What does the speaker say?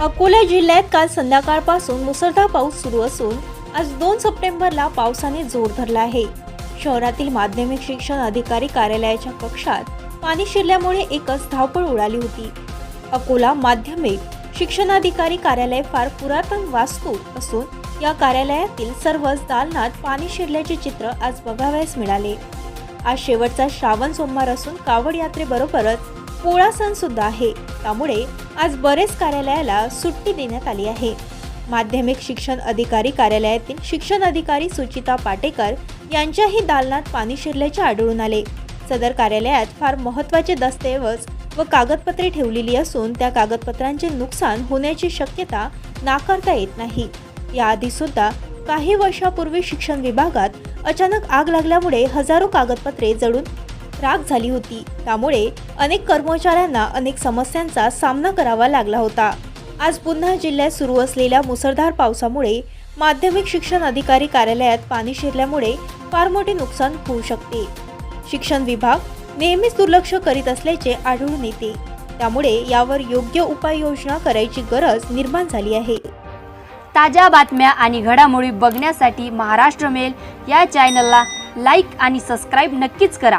अकोला जिल्ह्यात काल संध्याकाळपासून मुसळधार पाऊस सुरू असून आज दोन सप्टेंबरला पावसाने जोर धरला आहे. शहरातील माध्यमिक शिक्षण अधिकारी कार्यालयाच्या कक्षात पाणी शिरल्यामुळे एकच धावपळ उडाली होती. अकोला माध्यमिक शिक्षणाधिकारी कार्यालय फार पुरातन वास्तू असून या कार्यालयातील सर्वच दालनात पाणी शिरल्याचे चित्र आज बघावयास मिळाले. आज शेवटचा श्रावण सोमवार असून कावड यात्रेबरोबरच पोळा सण सुद्धा आहे. त्यामुळे आज बरेच कार्यालयाला सुट्टी देण्यात आली आहे. माध्यमिक शिक्षण अधिकारी कार्यालयातील शिक्षण अधिकारी सुचिता पाटेकर यांच्याही दालनात पाणी शिरल्याचे आढळून आले. सदर कार्यालयात फार महत्त्वाचे दस्तऐवज व कागदपत्रे ठेवलेली असून त्या कागदपत्रांचे नुकसान होण्याची शक्यता नाकारता येत नाही. याआधी सुद्धा काही वर्षापूर्वी शिक्षण विभागात अचानक आग लागल्यामुळे हजारो कागदपत्रे जळून राख झाली होती. त्यामुळे अनेक कर्मचाऱ्यांना अनेक समस्यांचा सामना करावा लागला होता. आज पुन्हा जिल्ह्यात सुरू असलेल्या मुसळधार पावसामुळे माध्यमिक शिक्षण अधिकारी कार्यालयात पाणी शिरल्यामुळे फार मोठे नुकसान होऊ शकते. शिक्षण विभाग नेहमीच दुर्लक्ष करीत असल्याचे आढळून येते. त्यामुळे यावर योग्य उपाययोजना करायची गरज निर्माण झाली आहे. ताज्या बातम्या आणि घडामोडी बघण्यासाठी महाराष्ट्र मेल या चॅनलला लाईक आणि सबस्क्राईब नक्कीच करा.